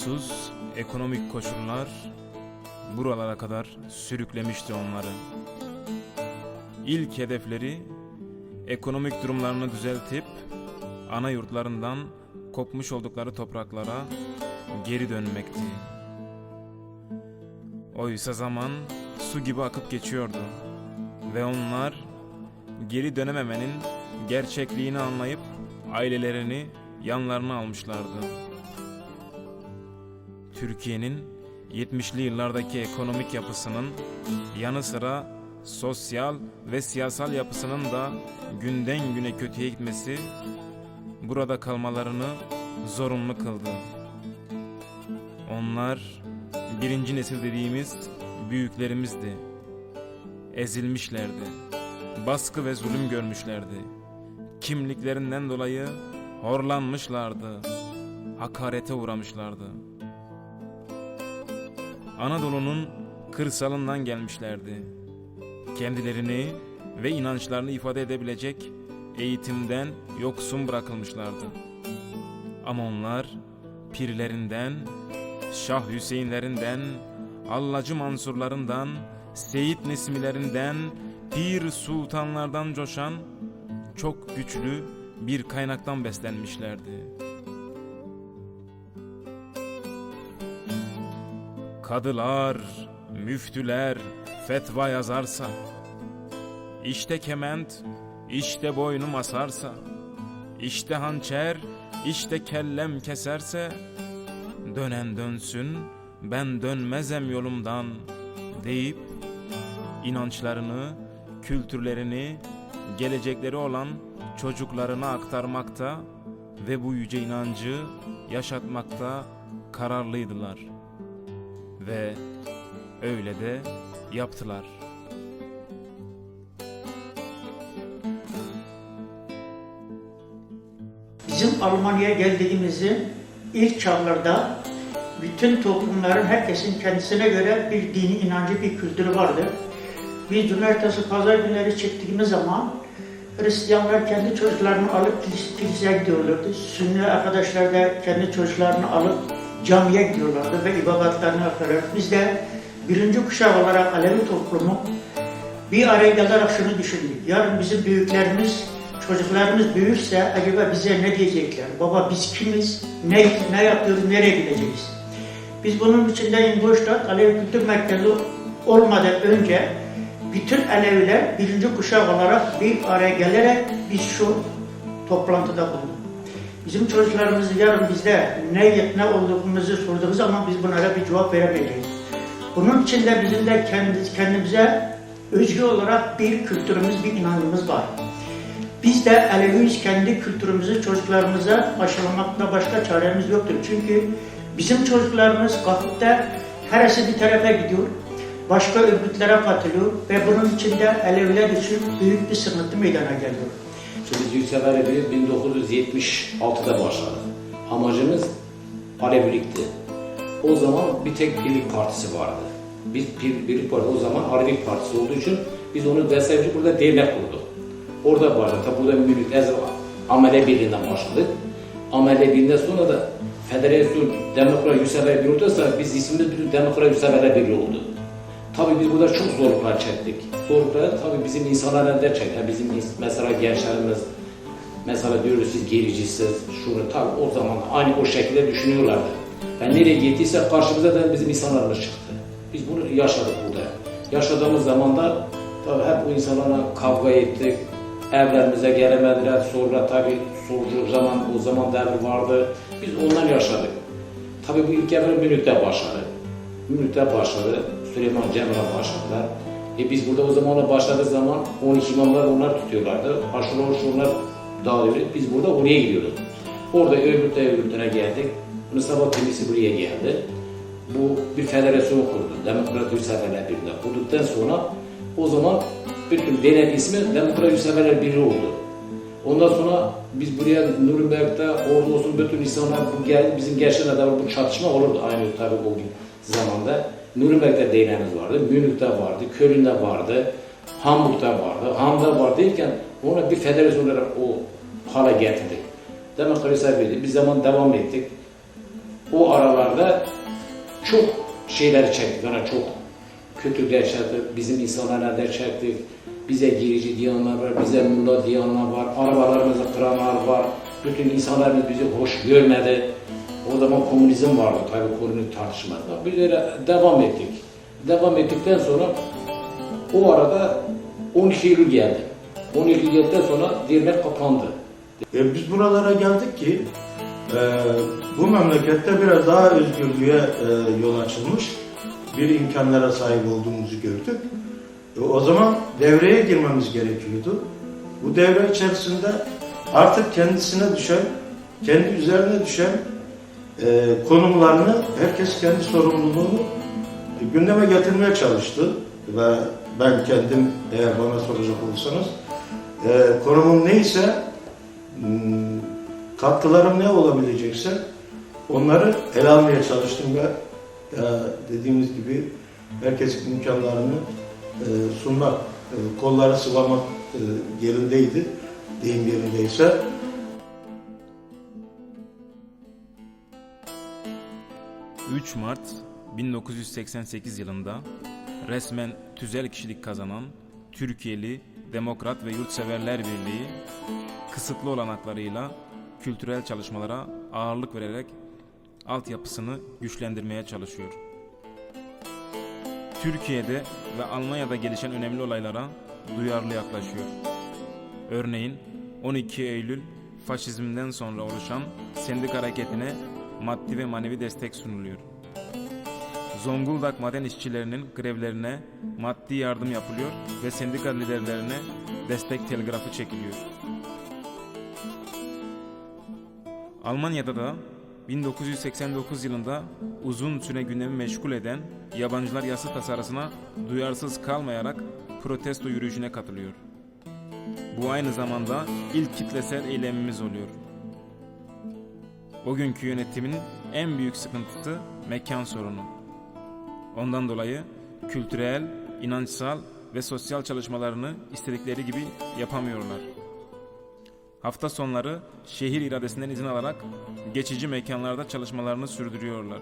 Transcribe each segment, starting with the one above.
Olumsuz ekonomik koşullar buralara kadar sürüklemişti onları. İlk hedefleri ekonomik durumlarını düzeltip ana yurtlarından kopmuş oldukları topraklara geri dönmekti. Oysa zaman su gibi akıp geçiyordu ve onlar geri dönememenin gerçekliğini anlayıp ailelerini yanlarına almışlardı. Türkiye'nin 70'li yıllardaki ekonomik yapısının yanı sıra sosyal ve siyasal yapısının da günden güne kötüye gitmesi burada kalmalarını zorunlu kıldı. Onlar birinci nesil dediğimiz büyüklerimizdi. Ezilmişlerdi. Baskı ve zulüm görmüşlerdi. Kimliklerinden dolayı horlanmışlardı. Hakarete uğramışlardı. Anadolu'nun kırsalından gelmişlerdi. Kendilerini ve inançlarını ifade edebilecek eğitimden yoksun bırakılmışlardı. Ama onlar pirlerinden, Şah Hüseyinlerinden, Allacı Mansurlarından, Seyit Nesmilerinden, Pir Sultanlardan coşan çok güçlü bir kaynaktan beslenmişlerdi. Kadılar, müftüler fetva yazarsa, işte kement, işte boynum asarsa, işte hançer, işte kellem keserse, dönen dönsün, ben dönmezem yolumdan deyip inançlarını, kültürlerini, gelecekleri olan çocuklarına aktarmakta ve bu yüce inancı yaşatmakta kararlıydılar. Ve öyle de yaptılar. Bizim Almanya'ya geldiğimizin ilk çağlarda bütün toplumların herkesin kendisine göre bir dini inancı, bir kültürü vardı. Biz cumartesi, pazar günleri çıktığımız zaman Hristiyanlar kendi çocuklarını alıp kilis- kiliseye gidiyorlardı. Sünni arkadaşlar da kendi çocuklarını alıp camiye gidiyorlardı ve ibadetlerini yapıyorlardı. Biz de birinci kuşak olarak Alevi toplumu bir araya gelerek şunu düşündük. Yarın bizim büyüklerimiz, çocuklarımız büyürse acaba bize ne diyecekler? Baba biz kimiz? Ne, ne yapıyoruz? Nereye gideceğiz? Biz bunun için de İngolstadt Alevi Kültür Merkezi olmadan önce bütün Aleviler birinci kuşak olarak bir araya gelerek biz şu toplantıda bulunduk. Bizim çocuklarımız yarın bizde ne ne olduğumuzu sorduğu zaman biz bunlara bir cevap veremeyeceğiz. Bunun için de bizim de kendi, kendimize özgü olarak bir kültürümüz, bir inancımız var. Biz de Aleviyiz, kendi kültürümüzü çocuklarımıza aşılamakta başka çaremiz yoktur. Çünkü bizim çocuklarımız kalkıp da herisi bir tarafa gidiyor, başka örgütlere katılıyor ve bunun içinde Aleviler için büyük bir sıkıntı meydana geliyor. Biz Yüksever Evi 1976'da başladık. Amacımız Alevilikti. O zaman bir tek Birlik Partisi vardı. Biz bir, Birlik Partisi o zaman Alevilik Partisi olduğu için biz onu destekleyici burada dernek kurduk. Orada başladık. Tabi burada Mülük Ezra Amele Birliği'nden başladık. Amele Birliği'nden sonra da Federasyon Demokrat Birliği olursa biz ismimiz Demokrat Yüksever Birliği oldu. Tabii biz burada çok zorluklar çektik. Zorlukları tabii bizim insanlar elde çekti. Yani Bizim mesela gençlerimiz mesela diyoruz siz gericisiz, şunu tabii o zaman aynı o şekilde düşünüyorlardı. Ben nereye gittiyse karşımıza da bizim insanlarımız çıktı. Biz bunu yaşadık burada. Yaşadığımız zaman da tabii hep bu insanlarla kavga ettik. Evlerimize gelemediler. Sonra tabii solcu zaman o zaman devir vardı. Biz ondan yaşadık. Tabii bu ilk evvel Münih'te başladı. Münih'te başladı. Süleyman Cemre başladılar. E biz burada o zaman ona başladığı zaman 12 imamlar onlar tutuyorlardı. Aşırı onlar dağılıyordu. Biz burada oraya gidiyorduk. Orada örgütte örgütüne geldik. Mustafa Temisi buraya geldi. Bu bir federasyon kurdu. Demokrat Yurtseverler Birliği. Kurduktan sonra o zaman bütün denen ismi Demokrat Yurtseverler Birliği oldu. Ondan sonra biz buraya Nürnberg'de orada olsun bütün insanlar bu geldi. Bizim gençlerle de bu çatışma olurdu aynı tabii o gün zamanda. Nürnberg'de değnemiz vardı, Münih'te vardı, Köln'de vardı, Hamburg'da vardı, Ham'da vardı derken ona bir federasyon olarak o hale getirdik. Demokrasi Birliği bir zaman devam ettik. o aralarda çok şeyler çektik. Yani çok kötü çektik. Bizim insanlara ders çektik. Bize girici diyenler var, bize mulla diyenler var, arabalarımızı kıranlar var. Bütün insanlarımız bizi hoş görmedi. O zaman komünizm vardı tabii komünist tartışmada. Biz öyle devam ettik. Devam ettikten sonra o arada 12 Eylül geldi. 12 Eylül geldikten sonra Dirnek kapandı. E, biz buralara geldik ki e, bu memlekette biraz daha özgürlüğe e, yol açılmış bir imkanlara sahip olduğumuzu gördük. E, o zaman devreye girmemiz gerekiyordu. Bu devre içerisinde artık kendisine düşen, kendi üzerine düşen e, konumlarını herkes kendi sorumluluğunu e, gündeme getirmeye çalıştı ve ben kendim eğer bana soracak olursanız e, konumum neyse Hmm, katkılarım ne olabilecekse onları ele almaya çalıştım ve e, dediğimiz gibi herkesin imkanlarını e, sunmak, e, kolları sıvamak e, yerindeydi, deyim yerindeyse. 3 Mart 1988 yılında resmen tüzel kişilik kazanan Türkiye'li Demokrat ve Yurtseverler Birliği kısıtlı olanaklarıyla kültürel çalışmalara ağırlık vererek altyapısını güçlendirmeye çalışıyor. Türkiye'de ve Almanya'da gelişen önemli olaylara duyarlı yaklaşıyor. Örneğin 12 Eylül faşizmden sonra oluşan sendik hareketine maddi ve manevi destek sunuluyor. Zonguldak maden işçilerinin grevlerine maddi yardım yapılıyor ve sendika liderlerine destek telgrafı çekiliyor. Almanya'da da 1989 yılında uzun süre gündemi meşgul eden yabancılar yasa tasarısına duyarsız kalmayarak protesto yürüyüşüne katılıyor. Bu aynı zamanda ilk kitlesel eylemimiz oluyor. O günkü yönetimin en büyük sıkıntısı mekan sorunu. Ondan dolayı kültürel, inançsal ve sosyal çalışmalarını istedikleri gibi yapamıyorlar. Hafta sonları şehir iradesinden izin alarak geçici mekanlarda çalışmalarını sürdürüyorlar.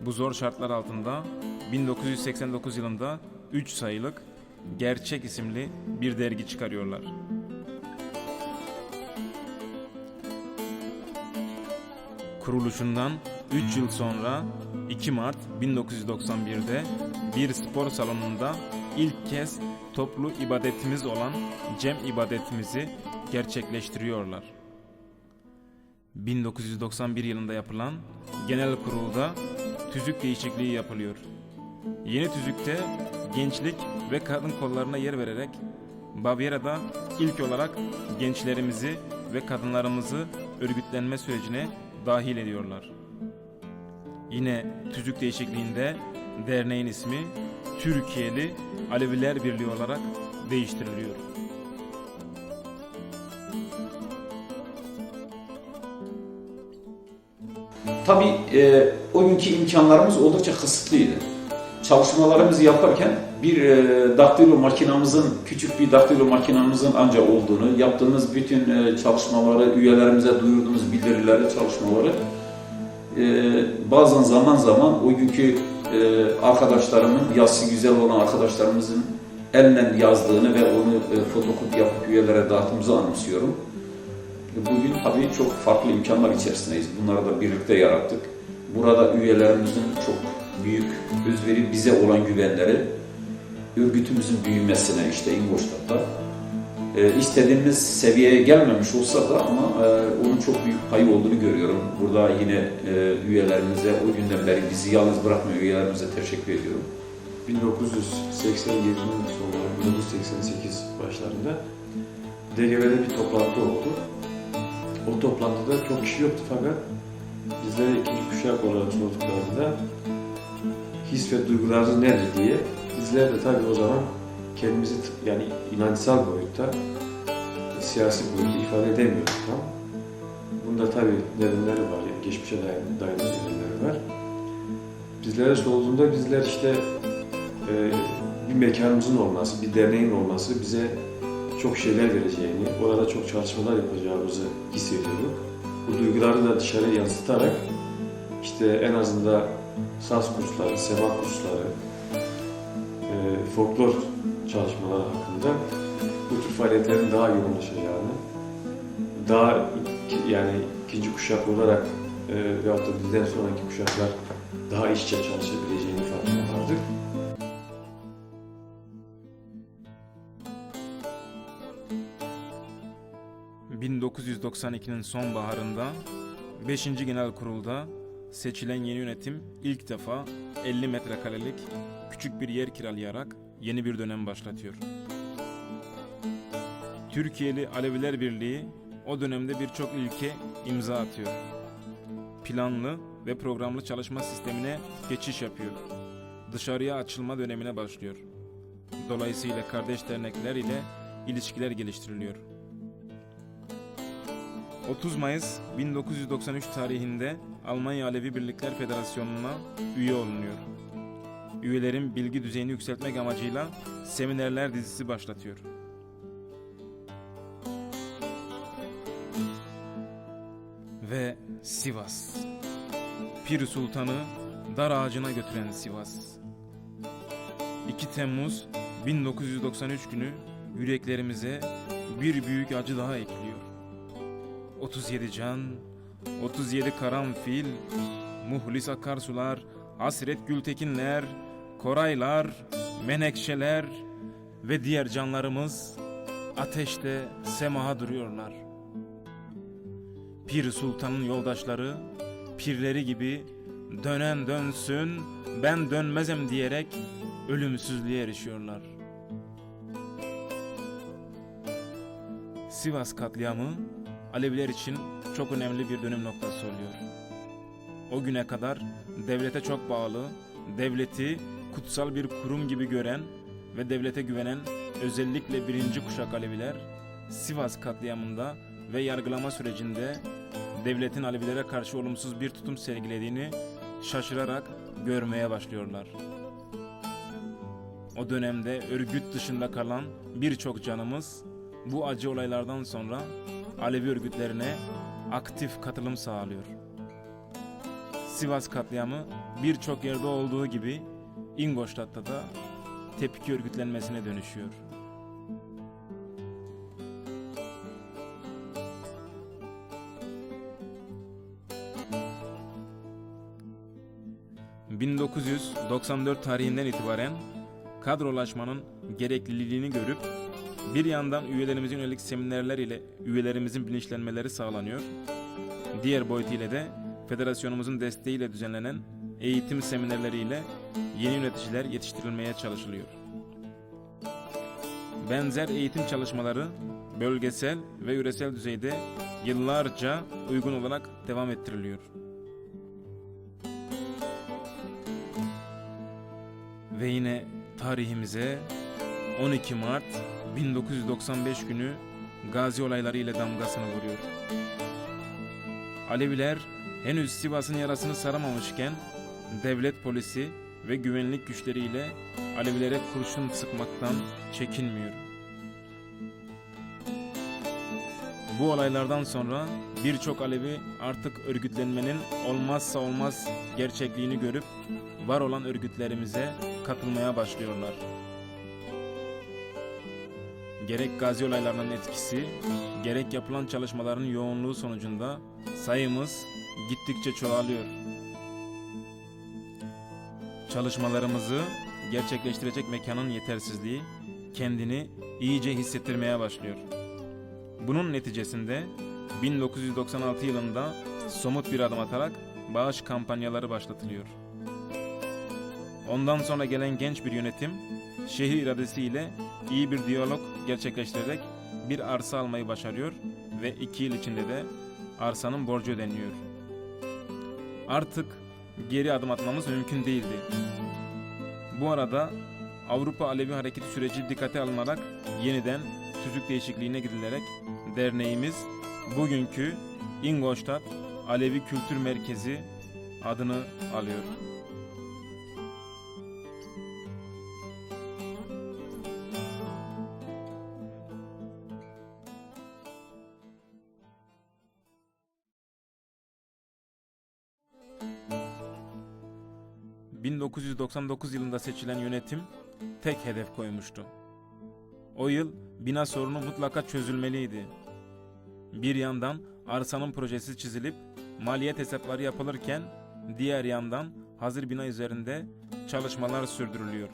Bu zor şartlar altında 1989 yılında 3 sayılık Gerçek isimli bir dergi çıkarıyorlar. Kuruluşundan 3 yıl sonra 2 Mart 1991'de bir spor salonunda ilk kez toplu ibadetimiz olan cem ibadetimizi gerçekleştiriyorlar. 1991 yılında yapılan genel kurulda tüzük değişikliği yapılıyor. Yeni tüzükte gençlik ve kadın kollarına yer vererek Bavyera'da ilk olarak gençlerimizi ve kadınlarımızı örgütlenme sürecine dahil ediyorlar. Yine tüzük değişikliğinde derneğin ismi Türkiye'li Aleviler Birliği olarak değiştiriliyor. Tabii e, o günkü imkanlarımız oldukça kısıtlıydı. Çalışmalarımızı yaparken bir e, daktilo makinamızın, küçük bir daktilo makinamızın ancak olduğunu, yaptığımız bütün e, çalışmaları, üyelerimize duyurduğumuz bildirileri, çalışmaları e, bazen zaman zaman o günkü e, arkadaşlarımın, yazısı güzel olan arkadaşlarımızın elle yazdığını ve onu e, fotokopi yapıp üyelere dağıttığımızı anımsıyorum. Bugün tabii çok farklı imkanlar içerisindeyiz. Bunları da birlikte yarattık. Burada üyelerimizin çok büyük özveri, bize olan güvenleri, örgütümüzün büyümesine işte İngolstadt'ta e, istediğimiz seviyeye gelmemiş olsa da ama e, onun çok büyük payı olduğunu görüyorum. Burada yine e, üyelerimize o günden beri bizi yalnız bırakmıyor üyelerimize teşekkür ediyorum. 1987'nin sonları, 1988 başlarında DGV'de bir toplantı oldu. O toplantıda çok kişi yoktu fakat bizlere ikinci kuşak olarak sorduklarında his ve duygularınız nedir diye bizler de tabii o zaman kendimizi yani inançsal boyutta siyasi boyutta ifade edemiyorduk tam. Bunda tabii nedenleri var, geçmişe dayanan, dayanan nedenleri var. Bizlere sorulduğunda bizler işte e, bir mekanımızın olması, bir derneğin olması bize çok şeyler vereceğini, orada çok çalışmalar yapacağımızı hissediyorduk. Bu duyguları da dışarıya yansıtarak işte en azından saz kursları, sema kursları, e, folklor çalışmaları hakkında bu tür faaliyetlerin daha yoğunlaşacağını, daha yani ikinci kuşak olarak e, veyahut da bizden sonraki kuşaklar daha işçe çalışabileceğini farkına vardık. ...1992'nin sonbaharında 5. Genel Kurul'da seçilen yeni yönetim ilk defa 50 metrekarelik küçük bir yer kiralayarak yeni bir dönem başlatıyor. Türkiye'li Aleviler Birliği o dönemde birçok ilke imza atıyor. Planlı ve programlı çalışma sistemine geçiş yapıyor. Dışarıya açılma dönemine başlıyor. Dolayısıyla kardeş dernekler ile ilişkiler geliştiriliyor. 30 Mayıs 1993 tarihinde Almanya Alevi Birlikler Federasyonu'na üye olunuyor. Üyelerin bilgi düzeyini yükseltmek amacıyla seminerler dizisi başlatıyor. Ve Sivas. Pir Sultan'ı dar ağacına götüren Sivas. 2 Temmuz 1993 günü yüreklerimize bir büyük acı daha ekliyor. 37 can, 37 karanfil, muhlis akarsular, hasret gültekinler, koraylar, menekşeler ve diğer canlarımız ateşte semaha duruyorlar. Pir Sultan'ın yoldaşları, pirleri gibi dönen dönsün, ben dönmezem diyerek ölümsüzlüğe erişiyorlar. Sivas katliamı Aleviler için çok önemli bir dönüm noktası oluyor. O güne kadar devlete çok bağlı, devleti kutsal bir kurum gibi gören ve devlete güvenen özellikle birinci kuşak Aleviler Sivas katliamında ve yargılama sürecinde devletin Alevilere karşı olumsuz bir tutum sergilediğini şaşırarak görmeye başlıyorlar. O dönemde örgüt dışında kalan birçok canımız bu acı olaylardan sonra Alevi örgütlerine aktif katılım sağlıyor. Sivas katliamı birçok yerde olduğu gibi İngolstadt'ta da tepki örgütlenmesine dönüşüyor. ...1994 tarihinden itibaren kadrolaşmanın gerekliliğini görüp bir yandan üyelerimizin yönelik seminerler ile üyelerimizin bilinçlenmeleri sağlanıyor. Diğer boyutuyla de federasyonumuzun desteğiyle düzenlenen eğitim seminerleriyle yeni yöneticiler yetiştirilmeye çalışılıyor. Benzer eğitim çalışmaları bölgesel ve yöresel düzeyde yıllarca uygun olarak devam ettiriliyor. Ve yine tarihimize 12 Mart 1995 günü Gazi olayları ile damgasını vuruyor. Aleviler henüz Sivas'ın yarasını saramamışken devlet polisi ve güvenlik güçleriyle Alevilere kurşun sıkmaktan çekinmiyor. Bu olaylardan sonra birçok Alevi artık örgütlenmenin olmazsa olmaz gerçekliğini görüp var olan örgütlerimize katılmaya başlıyorlar. Gerek gazi olaylarının etkisi, gerek yapılan çalışmaların yoğunluğu sonucunda sayımız gittikçe çoğalıyor. Çalışmalarımızı gerçekleştirecek mekanın yetersizliği kendini iyice hissettirmeye başlıyor. Bunun neticesinde 1996 yılında somut bir adım atarak bağış kampanyaları başlatılıyor. Ondan sonra gelen genç bir yönetim şehir iradesiyle iyi bir diyalog gerçekleştirerek bir arsa almayı başarıyor ve iki yıl içinde de arsanın borcu ödeniyor. Artık geri adım atmamız mümkün değildi. Bu arada Avrupa Alevi Hareketi süreci dikkate alınarak yeniden tüzük değişikliğine gidilerek derneğimiz bugünkü Ingolstadt Alevi Kültür Merkezi adını alıyor. 1999 yılında seçilen yönetim tek hedef koymuştu. O yıl bina sorunu mutlaka çözülmeliydi. Bir yandan arsanın projesi çizilip maliyet hesapları yapılırken diğer yandan hazır bina üzerinde çalışmalar sürdürülüyor.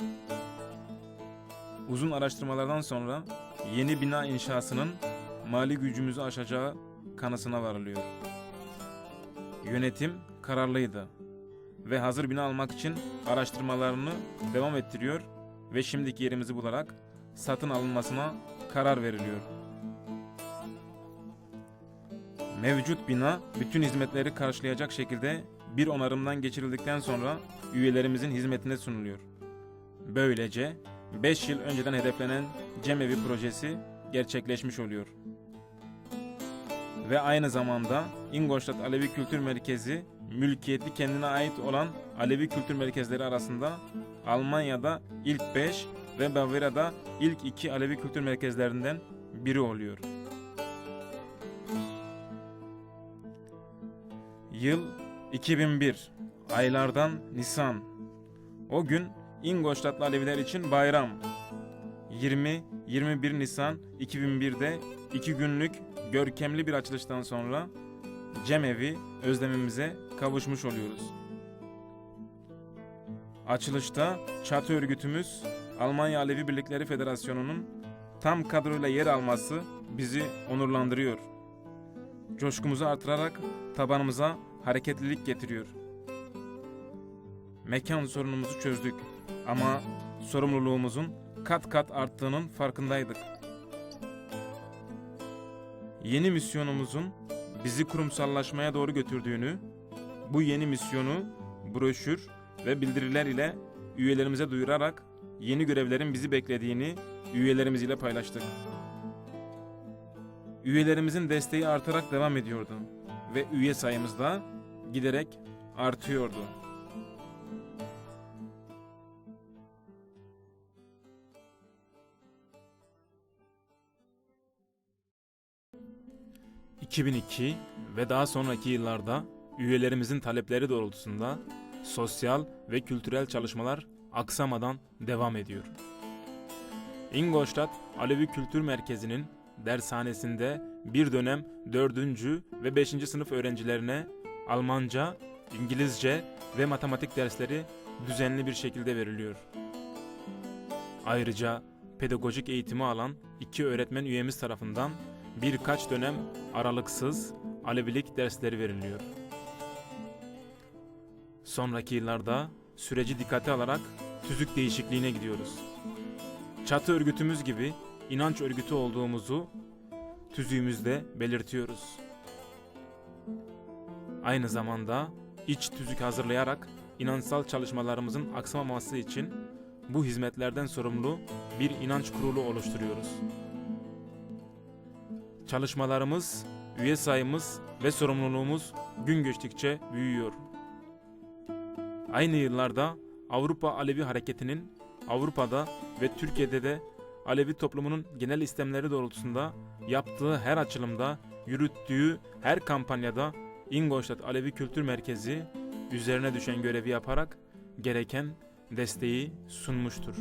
Uzun araştırmalardan sonra yeni bina inşasının mali gücümüzü aşacağı kanısına varılıyor. Yönetim kararlıydı ve hazır bina almak için araştırmalarını devam ettiriyor ve şimdiki yerimizi bularak satın alınmasına karar veriliyor. Mevcut bina bütün hizmetleri karşılayacak şekilde bir onarımdan geçirildikten sonra üyelerimizin hizmetine sunuluyor. Böylece 5 yıl önceden hedeflenen Cemevi projesi gerçekleşmiş oluyor. Ve aynı zamanda İngolstadt Alevi Kültür Merkezi mülkiyeti kendine ait olan Alevi kültür merkezleri arasında Almanya'da ilk 5 ve Bavarya'da ilk 2 Alevi kültür merkezlerinden biri oluyor. Yıl 2001. Aylardan Nisan. O gün İngolstadtlı Aleviler için bayram. 20-21 Nisan 2001'de iki günlük görkemli bir açılıştan sonra Cemevi özlemimize kavuşmuş oluyoruz. Açılışta çatı örgütümüz Almanya Alevi Birlikleri Federasyonu'nun tam kadroyla yer alması bizi onurlandırıyor. Coşkumuzu artırarak tabanımıza hareketlilik getiriyor. Mekan sorunumuzu çözdük ama sorumluluğumuzun kat kat arttığının farkındaydık. Yeni misyonumuzun bizi kurumsallaşmaya doğru götürdüğünü, bu yeni misyonu broşür ve bildiriler ile üyelerimize duyurarak yeni görevlerin bizi beklediğini üyelerimiz ile paylaştık. Üyelerimizin desteği artarak devam ediyordu ve üye sayımız da giderek artıyordu. ...2002 ve daha sonraki yıllarda üyelerimizin talepleri doğrultusunda sosyal ve kültürel çalışmalar aksamadan devam ediyor. Ingolstadt Alevi Kültür Merkezi'nin dershanesinde bir dönem 4. ve 5. sınıf öğrencilerine Almanca, İngilizce ve matematik dersleri düzenli bir şekilde veriliyor. Ayrıca pedagojik eğitimi alan iki öğretmen üyemiz tarafından birkaç dönem aralıksız Alevilik dersleri veriliyor. Sonraki yıllarda süreci dikkate alarak tüzük değişikliğine gidiyoruz. Çatı örgütümüz gibi inanç örgütü olduğumuzu tüzüğümüzde belirtiyoruz. Aynı zamanda iç tüzük hazırlayarak inançsal çalışmalarımızın aksamaması için bu hizmetlerden sorumlu bir inanç kurulu oluşturuyoruz. Çalışmalarımız, üye sayımız ve sorumluluğumuz gün geçtikçe büyüyor. Aynı yıllarda Avrupa Alevi Hareketi'nin Avrupa'da ve Türkiye'de de Alevi toplumunun genel istemleri doğrultusunda yaptığı her açılımda, yürüttüğü her kampanyada Ingolstadt Alevi Kültür Merkezi üzerine düşen görevi yaparak gereken desteği sunmuştur.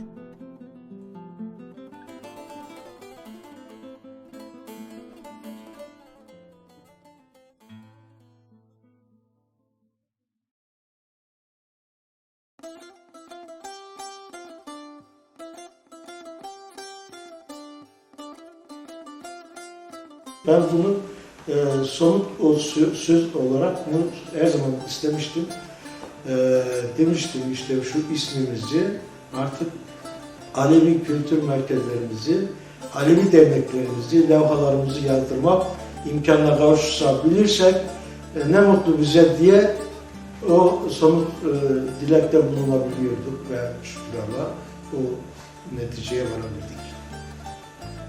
Ben bunu e, somut o sö- söz olarak bunu her zaman istemiştim. E, demiştim işte şu ismimizi artık Alevi kültür merkezlerimizi, Alevi derneklerimizi, levhalarımızı yazdırmak imkanına kavuşabilirsek e, ne mutlu bize diye o somut e, dilekte bulunabiliyorduk ve şükür Allah'a o neticeye varabildik.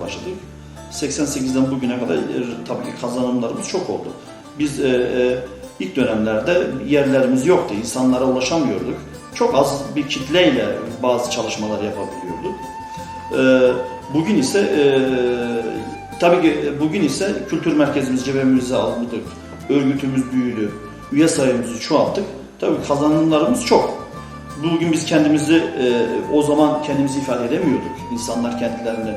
başladık. 88'den bugüne kadar e, tabii ki kazanımlarımız çok oldu. Biz e, e, ilk dönemlerde yerlerimiz yoktu, insanlara ulaşamıyorduk. Çok az bir kitleyle bazı çalışmalar yapabiliyorduk. E, bugün ise e, tabii ki bugün ise kültür merkezimizi cebimize aldık, örgütümüz büyüdü, üye sayımızı çoğalttık. Tabii kazanımlarımız çok. Bugün biz kendimizi e, o zaman kendimizi ifade edemiyorduk. İnsanlar kendilerini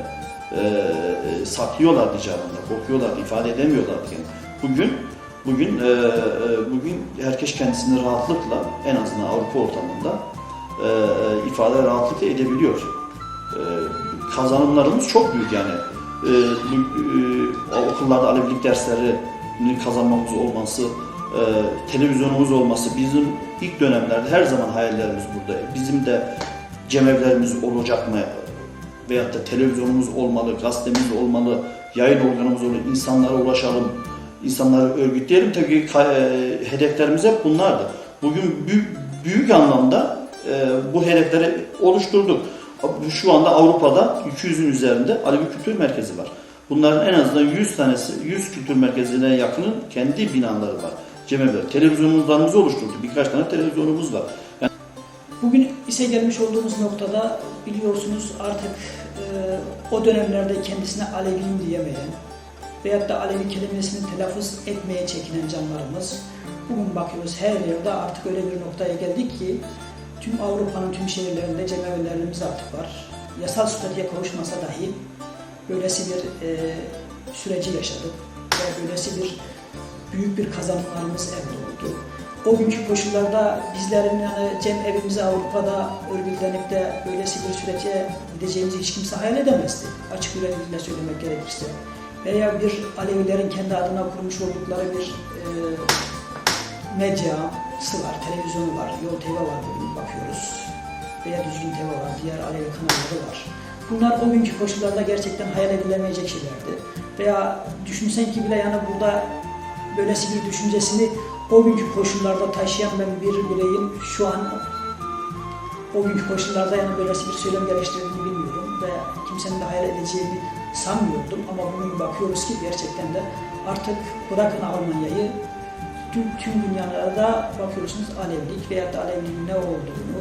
e, e, saklıyorlardı icabında, korkuyorlardı, ifade edemiyorlardı. Yani. Bugün bugün e, e, bugün herkes kendisini rahatlıkla en azından Avrupa ortamında e, e, ifade rahatlıkla edebiliyor. E, kazanımlarımız çok büyük yani. E, e, okullarda Alevilik derslerini kazanmamız olması, e, televizyonumuz olması bizim ilk dönemlerde her zaman hayallerimiz burada. Bizim de cemevlerimiz olacak mı? Veyahut da televizyonumuz olmalı, gazetemiz olmalı, yayın organımız olmalı, insanlara ulaşalım, insanları örgütleyelim. Tabii ki e, hedeflerimiz hep bunlardı. Bugün büyük, büyük anlamda e, bu hedefleri oluşturduk. Şu anda Avrupa'da 200'ün üzerinde Alevi Kültür Merkezi var. Bunların en azından 100 tanesi, 100 kültür merkezine yakının kendi binaları var. Cemevler. Televizyonlarımızı oluşturduk. Birkaç tane televizyonumuz var. Bugün ise gelmiş olduğumuz noktada biliyorsunuz artık e, o dönemlerde kendisine Aleviyim diyemeyen veyahut da Alevi kelimesini telaffuz etmeye çekinen canlarımız bugün bakıyoruz her yerde artık öyle bir noktaya geldik ki tüm Avrupa'nın tüm şehirlerinde cemevlerimiz artık var. Yasal statüye kavuşmasa dahi böylesi bir e, süreci yaşadık ve böylesi bir büyük bir kazanımlarımız elde oldu. O günkü koşullarda bizlerin yani cem evimizi Avrupa'da örgütlenip de böylesi bir sürece gideceğimizi hiç kimse hayal edemezdi. Açık yüreklilikle söylemek gerekirse. Veya bir Alevilerin kendi adına kurmuş oldukları bir e, medyası var, televizyonu var, Yol TV var bugün bakıyoruz. Veya Düzgün TV var, diğer Alevi kanalları var. Bunlar o günkü koşullarda gerçekten hayal edilemeyecek şeylerdi. Veya düşünsen ki bile yani burada böylesi bir düşüncesini o günkü koşullarda taşıyan ben bir bireyim şu an o günkü koşullarda yani böylesi bir söylem geliştirdiğini bilmiyorum ve kimsenin de hayal edeceğini sanmıyordum ama bugün bakıyoruz ki gerçekten de artık bırakın Almanya'yı tüm, tüm dünyada bakıyorsunuz Alevilik veya da Aleviliğin ne olduğunu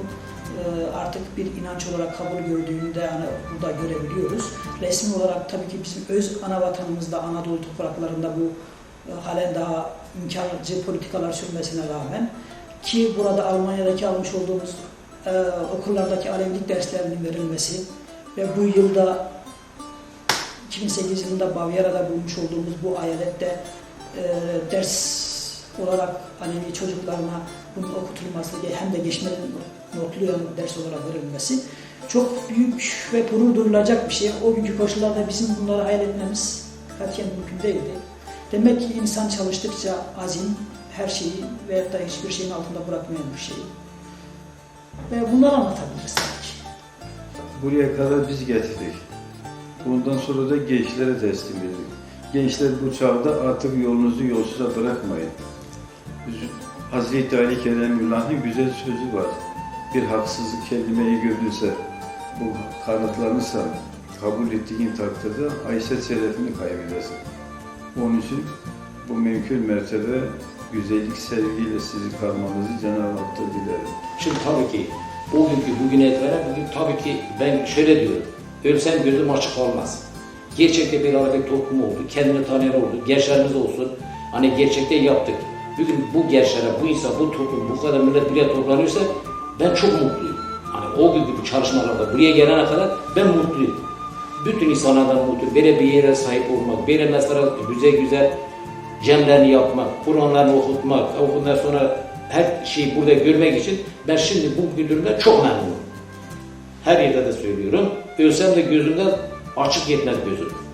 e, artık bir inanç olarak kabul gördüğünü de yani burada görebiliyoruz. Resmi olarak tabii ki bizim öz ana vatanımızda Anadolu topraklarında bu halen daha inkarcı politikalar sürmesine rağmen ki burada Almanya'daki almış olduğumuz e, okullardaki Alevilik derslerinin verilmesi ve bu yılda 2008 yılında Bavyera'da bulmuş olduğumuz bu ayalette e, ders olarak Alevi çocuklarına bunun okutulması hem de geçmeden notlu yani ders olarak verilmesi çok büyük ve gurur duyulacak bir şey. O günkü koşullarda bizim bunları hayal etmemiz katiyen mümkün değildi. Demek ki insan çalıştıkça azim her şeyi veyahut da hiçbir şeyin altında bırakmayan bir şey. Ve bunları anlatabiliriz tabii ki. Buraya kadar biz getirdik. Bundan sonra da gençlere teslim edildik. Gençler bu çağda artık yolunuzu yolsuza bırakmayın. Hazreti Ali Kelemullah'ın güzel sözü var. Bir haksızlık kelimeyi gördüyse, bu kanıtlanırsa, kabul ettiğin takdirde Ayşe şerefini kaybedersin. Onun için bu mümkün mertebe güzellik sevgiyle sizi kalmanızı Cenab-ı Hak'ta dilerim. Şimdi tabii ki o günkü bugüne itibaren bugün tabii ki ben şöyle diyorum. Ölsem gözüm açık olmaz. Gerçekte bir Arabi toplum oldu. Kendini tanıyan oldu. Gençlerimiz olsun. Hani gerçekten yaptık. Bugün bu gençlere, bu insan, bu toplum, bu kadar millet buraya toplanıyorsa ben çok mutluyum. Hani o günkü bu çalışmalarda buraya gelene kadar ben mutluyum. Bütün insanlardan mutlu. Böyle bir yere sahip olmak, böyle mesela güzel güzel cemlerini yapmak, Kur'anlarını okutmak, ondan sonra her şeyi burada görmek için ben şimdi bu gündürümden çok memnunum. Her yerde de söylüyorum. Ölsem de gözümden açık yetmez gözüm.